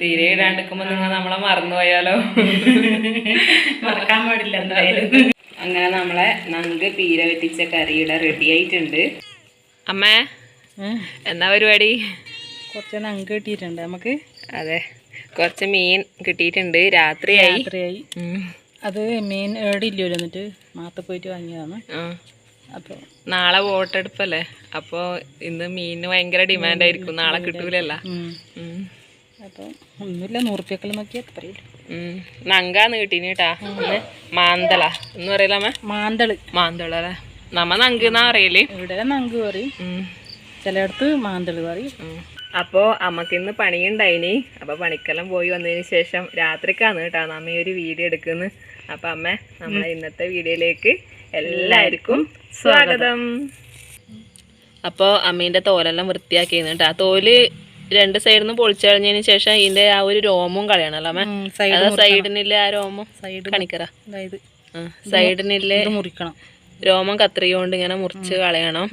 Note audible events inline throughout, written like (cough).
തീരെ ഇടാണ്ടിക്കുമ്പോ നിങ്ങൾ നമ്മളെ മറന്നുപോയാലോ? മറക്കാൻ പാടില്ല എന്തായാലും. അങ്ങനെ നമ്മളെ നങ്ക് പീര വെട്ടിച്ച കറിയുടെ റെഡി ആയിട്ടുണ്ട്. അമ്മേ എന്നാ പരിപാടി? കുറച്ച് നങ്ക് കിട്ടിയിട്ടുണ്ട്. നമുക്ക് അതെ കുറച്ച് മീൻ കിട്ടിയിട്ടുണ്ട്. രാത്രിയായി. രാത്രിയായി. അത് മീൻ ഏടില്ലല്ലോ എന്നിട്ട്? മാത്ത പോയിട്ട് വാങ്ങിയതാണ്. അപ്പോൾ നാളെ വോട്ടെടുപ്പല്ലേ? അപ്പോൾ ഇന്ന് മീനിന് ഭയങ്കര ഡിമാൻഡ് ആയിരിക്കും. നാളെ കിട്ടൂലല്ല. ഉം. അപ്പോൾ ഒന്നുമില്ല നൂറുപ്യക്കൾ നോക്കിയാൽ പറയില്ല ഉം. നങ്കാന്ന് കിട്ടീന് കേട്ടാ മാന്തള. എന്ന് പറയലമ്മ മാന്തൾ. മാന്തള അല്ലേ? നമ്മ നങ്ക് എന്നാ പറയൽ. ഇവിടെ നങ്ക് പറയും. ചിലയിടത്ത് മാന്തൾ പറയും. അപ്പോൾ അപ്പോ അമ്മയ്ക്ക് ഇന്ന് പണിയുണ്ടായിനി. അപ്പൊ പണിക്കെല്ലാം പോയി വന്നതിന് ശേഷം രാത്രിക്കാണ് കേട്ടോ. നമ്മ ഈ ഒരു വീഡിയോ എടുക്കുന്നത് അപ്പൊ അമ്മ നമ്മളെ ഇന്നത്തെ വീഡിയോയിലേക്ക് എല്ലാവർക്കും സ്വാഗതം. അപ്പോൾ അമ്മീന്റെ തോലെല്ലാം വൃത്തിയാക്കിയിരുന്നു കേട്ടോ. ആ തോൽ രണ്ട് സൈഡിൽ നിന്ന് പൊളിച്ചു കളഞ്ഞതിന് ശേഷം ഇതിന്റെ ആ ഒരു രോമവും കളയണല്ലോ അമ്മ? സൈഡ് അതാ ആ രോമം സൈഡ് കണിക്കറ. സൈഡിനില്ലേ ഇത് മുറിക്കണം. രോമം കത്രികൊണ്ട് ഇങ്ങനെ മുറിച്ച് കളയണം.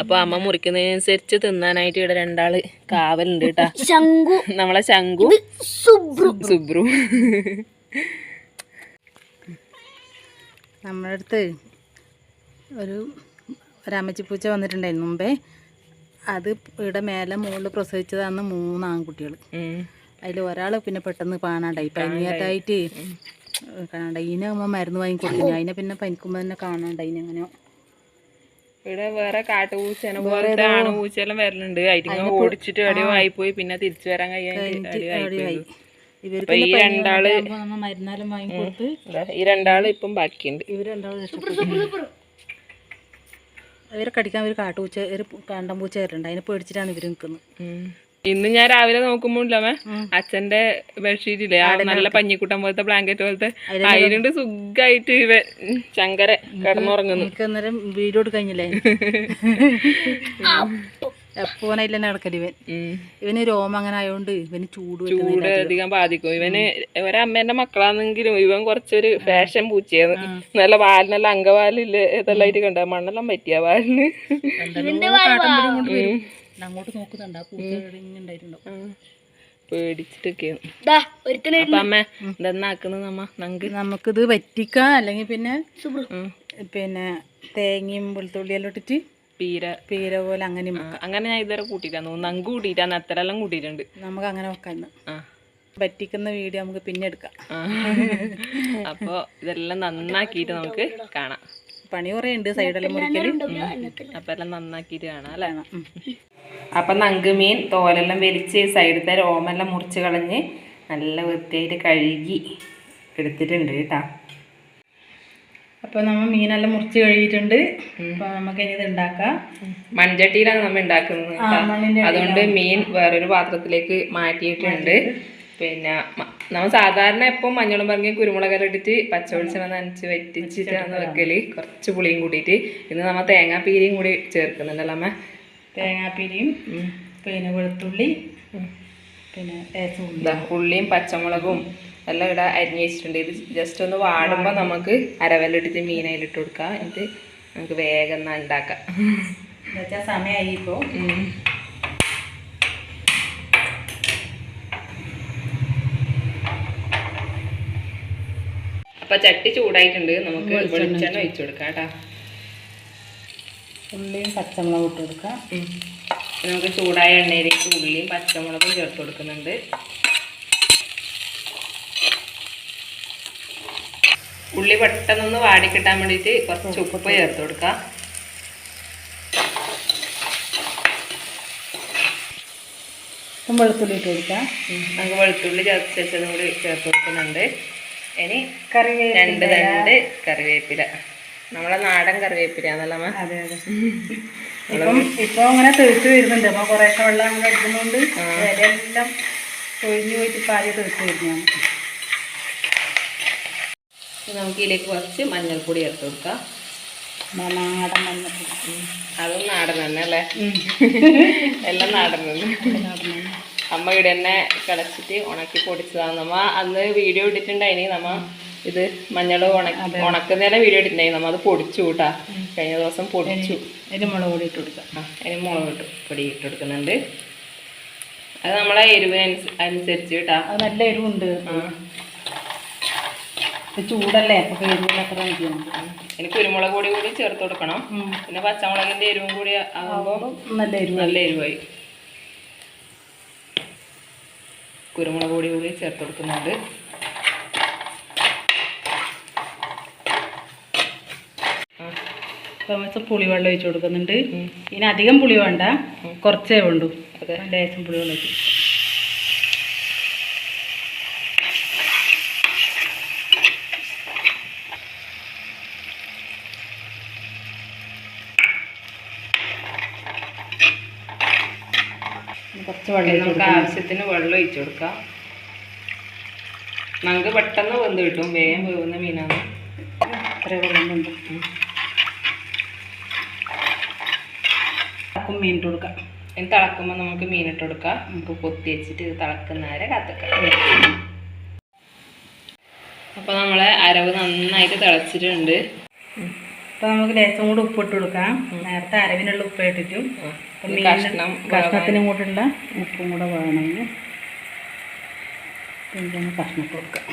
അപ്പൊ അമ്മ മുറിക്കുന്നതിനനുസരിച്ച് തിന്നാനായിട്ട് ഇവിടെ രണ്ടാൾ കാവലുണ്ട് കേട്ടാ ശംഖു. നമ്മളെ ശംഖു. സുബ്രു. നമ്മുടെ അടുത്ത് ഒരു ഒരമ്മച്ചിപ്പൂച്ച വന്നിട്ടുണ്ടായിരുന്നു മുമ്പേ. അത് ഇവിടെ മേലെ മുകളിൽ പ്രസവിച്ചതാണ് മൂന്ന് ആൺകുട്ടികൾ. അതിൽ ഒരാൾ പിന്നെ പെട്ടെന്ന് കാണാണ്ടായി. പനിയായിട്ടായിട്ട് കാണാണ്ടായി. അമ്മ മരുന്ന് വാങ്ങി കൊടുക്കുന്നു അതിനെ പിന്നെ പനിക്കുമ്പോ തന്നെ കാണാണ്ടായി അങ്ങനെ. ഇവിടെ വേറെ കാട്ടുപൂച്ചേനെ പോലത്തെ വരലുണ്ട്. അതിന് ഓടിച്ചിട്ട് അടിയും ആയിപ്പോയി പിന്നെ തിരിച്ചു വരാൻ കഴിയാൻ ഈ രണ്ടാൾ ഈ രണ്ടാൾ ഇപ്പം ബാക്കിയുണ്ട്. ഇവർ രണ്ടാളും ഇവരെ കടിക്കാൻ ഒരു കാട്ടുപൂച്ച ഒരു കാണ്ടം പൂച്ച വരുന്നുണ്ട് അതിനെ പേടിച്ചിട്ടാണ് ഇവർ നിൽക്കുന്നത്. ഇന്ന് ഞാൻ രാവിലെ നോക്കുമ്പോ ഇല്ലമ്മേ അച്ഛന്റെ ബെഡ്ഷീറ്റ് ഇല്ലേ? ആ നല്ല പഞ്ഞിക്കൂട്ടം പോലത്തെ ബ്ലാങ്കറ്റ് പോലത്തെ അതിലുണ്ട് സുഖമായിട്ട് ഇവ ശങ്കര കിടന്നുറങ്ങുന്നു. എനിക്ക് അന്നേരം വീഡിയോ എടുക്കഴിഞ്ഞില്ലേ (laughs) എപ്പോനയില്ല തന്നെ നടക്കൽ ഇവൻ. ഇവന് രോമം അങ്ങനെ ആയതുകൊണ്ട് ഇവന് ചൂട് ചൂട് അധികം ബാധിക്കും. ഇവന് ഒരമ്മേന്റെ മക്കളാണെങ്കിലും ഇവൻ കുറച്ചൊരു ഫാഷൻ പൂച്ചയാണ് നല്ല വാലിനെല്ലാം അങ്കവാലിൽ ഇതെല്ലാം ആയിട്ട് കണ്ട? മണ്ണെല്ലാം പറ്റിയ വാലിന്. അങ്ങോട്ട് നോക്കുന്നുണ്ട്. ആ പൂച്ച ഇവിടെ ഇങ്ങനെ ഉണ്ടായിട്ടുണ്ടോ പേടിച്ചിട്ടൊക്കെയാണ്. അമ്മ ഇതെന്നാക്കുന്നത് നമ്മ? നമുക്ക് നമുക്കിത് വറ്റിക്കാം. അല്ലെങ്കിൽ പിന്നെ. പിന്നെ തേങ്ങയും വെളുത്തുള്ളിയെല്ലാം ഇട്ടിട്ട് പീര പീര പോലെ അങ്ങനെ അങ്ങനെ ഞാൻ ഇതുവരെ കൂട്ടിയിട്ടാണ് തോന്നുന്നു നങ്ക് കൂട്ടിയിട്ടാണ് അത്തരെല്ലാം കൂട്ടിയിട്ടുണ്ട്. നമുക്ക് അങ്ങനെ വെക്കാം പറ്റിക്കുന്ന വീഡിയോ നമുക്ക് പിന്നെ എടുക്കാം. ആ. അപ്പൊ ഇതെല്ലാം നന്നാക്കിയിട്ട് നമുക്ക് കാണാം. പണി കുറേ ഉണ്ട് സൈഡെല്ലാം മുറിക്കൽ. അപ്പൊ എല്ലാം നന്നാക്കിയിട്ട് കാണാം അല്ലേ. അപ്പൊ നങ്ക് മീൻ തോലെല്ലാം വലിച്ച് സൈഡത്തെ രോമെല്ലാം മുറിച്ച് കളഞ്ഞ് നല്ല വൃത്തിയായിട്ട് കഴുകി എടുത്തിട്ടുണ്ട് കേട്ടാ. അപ്പോൾ നമ്മൾ മീനെല്ലാം മുറിച്ച് കഴുകിയിട്ടുണ്ട്. അപ്പോൾ നമുക്ക് ഇനി ഇത് ഉണ്ടാക്കാം മൺചട്ടിയിലാണ് നമ്മൾ ഉണ്ടാക്കുന്നത് അതുകൊണ്ട് മീൻ വേറൊരു പാത്രത്തിലേക്ക് മാറ്റിയിട്ടുണ്ട്. പിന്നെ നമ്മൾ സാധാരണ എപ്പം മഞ്ഞളും പറഞ്ഞ് കുരുമുളകെല്ലാം ഇട്ടിട്ട് പച്ചവെളിച്ചെണ്ണ നനച്ച് വറ്റിച്ചിട്ടാണ് വെക്കൽ. കുറച്ച് പുളിയും കൂടിയിട്ട് ഇന്ന് നമ്മൾ തേങ്ങാപ്പീരിയും കൂടി ചേർക്കുന്നുണ്ടല്ലോ അമ്മ. തേങ്ങാപ്പീരിയും പിന്നെ വെളുത്തുള്ളി പിന്നെ ഉള്ളിയും പച്ചമുളകും എല്ലാം ഇവിടെ അരിഞ്ഞ് വെച്ചിട്ടുണ്ട്. ഇത് ജസ്റ്റ് ഒന്ന് വാടുമ്പോൾ നമുക്ക് അരവല്ലിട്ടിട്ട് മീനയിലിട്ട് കൊടുക്കാം. എന്നിട്ട് നമുക്ക് വേഗം ഉണ്ടാക്കാം. എന്നുവെച്ചാൽ സമയമായി ഇപ്പോൾ അപ്പൊ ചട്ടി ചൂടായിട്ടുണ്ട്. നമുക്ക് വെളിച്ചെണ്ണ ഒഴിച്ചു കൊടുക്കാം കേട്ടാ. ഉള്ളിയും പച്ചമുളകും ഇട്ട് കൊടുക്കാം. നമുക്ക് ചൂടായ എണ്ണയിലേക്ക് ഉള്ളിയും പച്ചമുളകും ചേർത്ത് കൊടുക്കുന്നുണ്ട്. ഉള്ളി പെട്ടെന്നൊന്ന് വാടി കിട്ടാൻ വേണ്ടിയിട്ട് കുറച്ച് ഉപ്പ് ചേർത്ത് കൊടുക്കാം. വെളുത്തുള്ളി ഇട്ട് കൊടുക്കാം. നമുക്ക് വെളുത്തുള്ളി ചേർത്ത് കൂടി ചേർത്ത് കൊടുക്കുന്നുണ്ട്. ഇനി കറിവേപ്പില. രണ്ട് രണ്ട് കറിവേപ്പില. നമ്മളെ നാടൻ കറിവേപ്പില അമ്മ. അതെ അതെ. ഇപ്പം ഇപ്പൊ അങ്ങനെ തെളിച്ച് വരുന്നുണ്ട്. അപ്പൊ കുറേശ്ശെ വെള്ളം അങ്ങനെ എടുക്കുന്നോണ്ട് എല്ലാം ഒഴിഞ്ഞു പോയിട്ട് പാൽ തെളിച്ച് വരുന്നതാണ് നമുക്ക് ഇതിലേക്ക് കുറച്ച് മഞ്ഞൾപ്പൊടി ചേർത്ത് കൊടുക്കാം. നാടൻ മഞ്ഞപ്പൊടി. ഉം. അതും നാടൻ തന്നെ അല്ലേ? എല്ലാം നാടൻ തന്നെ. അമ്മ ഇവിടെ തന്നെ കിടച്ചിട്ട് ഉണക്കി പൊടിച്ചതാണ്. നമ്മ അന്ന് വീഡിയോ ഇട്ടിട്ടുണ്ടായിനി. നമ്മ ഇത് മഞ്ഞൾ ഉണക്കി ഉണക്കുന്നതിനെ വീഡിയോ ഇട്ടിട്ടുണ്ടായി നമ്മ അത് പൊടിച്ചു കൂട്ടാ കഴിഞ്ഞ ദിവസം പൊടിച്ചു. അതിന് മുളക് പൊടി ഇട്ട് കൊടുക്കാം. ആ അതിന് മുളക് ഇട്ട് പൊടി ഇട്ട് കൊടുക്കുന്നുണ്ട്. അത് നമ്മളെ എരിവിനനുസരിച്ച് കേട്ടാ അത് നല്ല എരിവുണ്ട്. ആ. ചൂടല്ലേ അപ്പോൾ എരിവിന് അത്ര മതിയാണ് ഇനി കുരുമുളക് പൊടി കൂടി ചേർത്ത് കൊടുക്കണം. പിന്നെ പച്ചമുളകിന്റെ എരിവും കൂടി ആകുമ്പോൾ നല്ല എരിവ് നല്ല എരിവായി. കുരുമുളക് പൊടി കൂടി ചേർത്ത് കൊടുക്കുന്നുണ്ട്. പുളിവെള്ളം ഒഴിച്ച് കൊടുക്കുന്നുണ്ട്. ഇനി അധികം പുളി വേണ്ട. കുറച്ചേ വേണ്ടൂ. അതെ. ലേശം പുളിവെള്ളം ഒഴിച്ച് കുറച്ച് വെള്ളം നമുക്ക് ആവശ്യത്തിന് വെള്ളം ഒഴിച്ചു കൊടുക്കാം. നമുക്ക് പെട്ടെന്ന് വെന്ത് കിട്ടും. വേഗം വേവുന്ന മീനാണ്. അത്ര വെള്ളം ഉണ്ട് മീൻ ഇട്ട് കൊടുക്കാം. ഇനി തിളക്കുമ്പോൾ നമുക്ക് ഇട്ട് കൊടുക്കാം. നമുക്ക് പൊത്തി വെച്ചിട്ട് ഇത് തിളക്കുന്നവരെ കാത്തക്കാം. അപ്പോൾ നമ്മളെ അരവ് നന്നായിട്ട് തിളച്ചിട്ടുണ്ട്. അപ്പോൾ നമുക്ക് ലേശം കൂടി ഉപ്പിട്ട് കൊടുക്കാം. നേരത്തെ അരവിനുള്ള ഉപ്പ് ഇട്ടിട്ടു. അപ്പം കൂടെ മീൻ കഷ്ണത്തിനും കൂടെയുള്ള ഉപ്പും കൂടെ വേണമെങ്കിൽ പിന്നെ കഷ്ണം ഇട്ട് കൊടുക്കാം.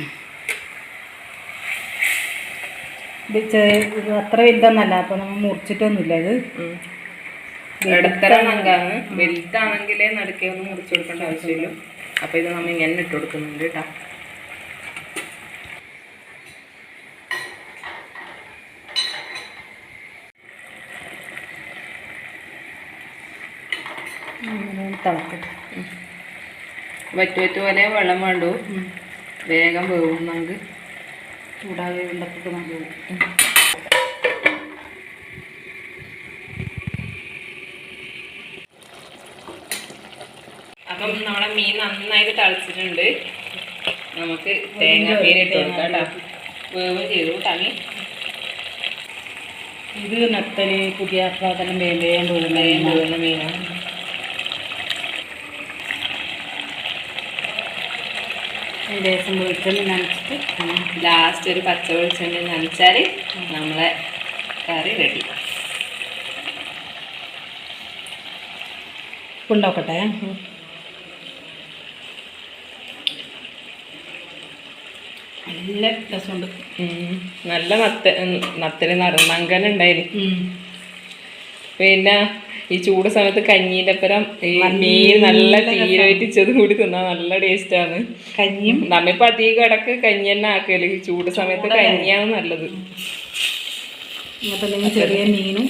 ഇത് അത്ര വലുതൊന്നല്ല അപ്പോൾ നമ്മൾ മുറിച്ചിട്ടൊന്നുമില്ല ഇത്. ഇടത്തരം നങ്കാണ് വലുതാണെങ്കിലേ നടുക്കേ ഒന്ന് മുറിച്ചു കൊടുക്കേണ്ട ആവശ്യമില്ല. അപ്പോൾ ഇത് നമ്മൾ ഇങ്ങനെ ഇട്ട് കൊടുക്കുന്നുണ്ട് കേട്ടോ. ഇങ്ങനെ തിളക്കട്ടെ വറ്റു വറ്റു പോലെ വെള്ളം വേണ്ടു വേഗം വേവും നമുക്ക് ചൂടാകെ ഉണ്ടപ്പോൾ നമുക്ക് അപ്പം നമ്മളെ മീൻ നന്നായിട്ട് തിളച്ചിട്ടുണ്ട് നമുക്ക് തേങ്ങ മീൻ ഇട്ട് കൊടുക്കാം കേട്ടോ വേവ് ചെയ്തു തങ്ങി ഇത് നത്തൽ പുതിയ ആസ്വാദനം വേണ്ടേം വേവുന്ന മീനാണ് ലേശം വെളിച്ചെണ്ണ നനച്ചിട്ട് ലാസ്റ്റ് ഒരു പച്ച വെളിച്ചെണ്ണ നനച്ചാൽ നമ്മളെ കറി റെഡി ഉണ്ടാക്കട്ടെ? നല്ല രസമുണ്ട്. നല്ല നത്ത നത്തൽ നറുമങ്കനുണ്ടായിരുന്നു പിന്നെ ഈ ചൂട് സമയത്ത് കഞ്ഞീന്റെ അപ്പുറം ഈ മീൻ നല്ല തീരെ വറ്റിച്ചത് കൂടി തിന്നാൻ നല്ല ടേസ്റ്റാണ്. കഞ്ഞിയും? നമ്മിപ്പോൾ അധികം ഇടയ്ക്ക് കഞ്ഞി തന്നെ ആക്കൽ. ഈ ചൂട് സമയത്ത് കഞ്ഞിയാണ് നല്ലത്. ചെറിയ മീനും?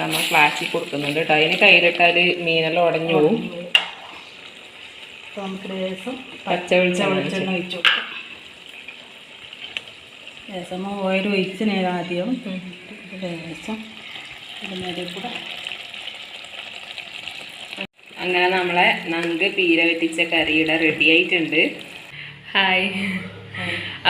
നമ്മൾ ഫ്ലാഷിൽ കൊടുക്കുന്നുണ്ട് കേട്ടോ. അതിന് കയ്യിലിട്ടാൽ മീനെല്ലാം ഉടഞ്ഞു പോകും പച്ച വെളിച്ചെണ്ണ ഒഴിച്ചു. കൊടുക്കാം. ഓയിൽ ഒഴിച്ച് നേരം ആദ്യം ഇത് കൂടെ അങ്ങനെ നമ്മളെ നങ്ക് പീര വെട്ടിച്ച കറിയുടെ റെഡി ആയിട്ടുണ്ട്. ഹായ്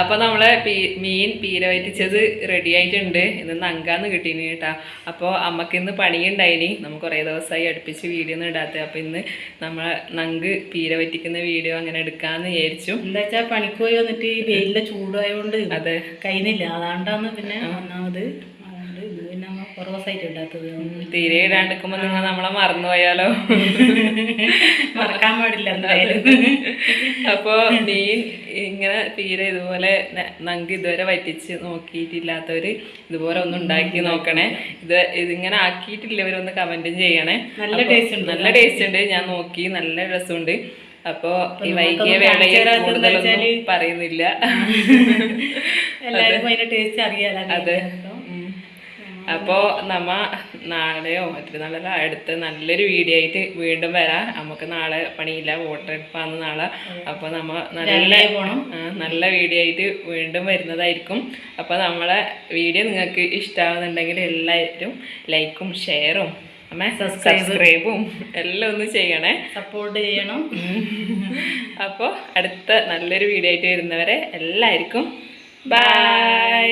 അപ്പോൾ നമ്മളെ പീ മീൻ പീര വറ്റിച്ചത് റെഡി ആയിട്ടുണ്ട്. ഇന്ന് നങ്കാന്ന് കിട്ടീന് കേട്ടാ. അപ്പോൾ അമ്മയ്ക്ക് ഇന്ന് പണിയുണ്ടായിനി. നമുക്ക് കുറേ ദിവസമായി അടുപ്പിച്ച് വീഡിയോ ഒന്നും ഇടാത്തത് അപ്പോൾ ഇന്ന് നമ്മളെ നങ്ക് പീര വറ്റിക്കുന്ന വീഡിയോ അങ്ങനെ എടുക്കാമെന്ന് വിചാരിച്ചു. എന്താ വെച്ചാൽ പണിക്ക് പോയി വന്നിട്ട് ഈ വെയിലിന്റെ ചൂടായതുകൊണ്ട് അതെ. കഴിയുന്നില്ല. അതാണ്ടാന്ന് പിന്നെ ഒന്നാമത്. പിന്നെ സൈറ്റ് കുറേ ദിവസമായിട്ട് ഇടാത്തത് തീരെ ഇടാണ്ടിരിക്കുമ്പോൾ നിങ്ങൾ നമ്മളെ മറന്നുപോയാലോ? മറക്കാൻ പാടില്ല എന്തായാലും. അപ്പോൾ മീൻ ഇങ്ങനെ തീരെ ഇതുപോലെ ന- നങ്ക് ഇതുവരെ വറ്റിച്ച് നോക്കിയിട്ടില്ലാത്തവർ ഇതുപോലെ ഒന്ന് ഉണ്ടാക്കി നോക്കണേ. ഇത് ഇതിങ്ങനെ ആക്കിയിട്ടില്ലവരൊന്ന് കമന്റും ചെയ്യണേ. നല്ല ടേസ്റ്റ് ഉണ്ട്. നല്ല ടേസ്റ്റ് ഉണ്ട്. ഞാൻ നോക്കി നല്ല രസമുണ്ട്. അപ്പോ ഈ വൈകിയ വേളയിൽ കൂടുതലൊന്നും പറയുന്നില്ല. (laughs) എല്ലാവർക്കും അതിന്റെ ടേസ്റ്റ് അറിയാലോ അതെ. ഉം. അപ്പോ നമ്മ നാളെയോ മറ്റന്നാളല്ല അടുത്ത നല്ലൊരു വീഡിയോ ആയിട്ട് വീണ്ടും വരാം. നമുക്ക് നാളെ പണിയില്ല വോട്ടെടുപ്പാന്ന് നാളെ. അപ്പോൾ നമ്മ നല്ല നല്ല വീഡിയോ ആയിട്ട് വീണ്ടും വരുന്നതായിരിക്കും. അപ്പോൾ നമ്മളെ വീഡിയോ നിങ്ങൾക്ക് ഇഷ്ടമാകുന്നുണ്ടെങ്കിൽ എല്ലാവരും ലൈക്കും ഷെയറും അമ്മ സബ്സ്ക്രൈബും എല്ലാം ഒന്ന് ചെയ്യണേ. സപ്പോർട്ട് ചെയ്യണം. (laughs) അപ്പോൾ അടുത്ത നല്ലൊരു വീഡിയോ ആയിട്ട് വരുന്നവരെ എല്ലാവർക്കും ബൈ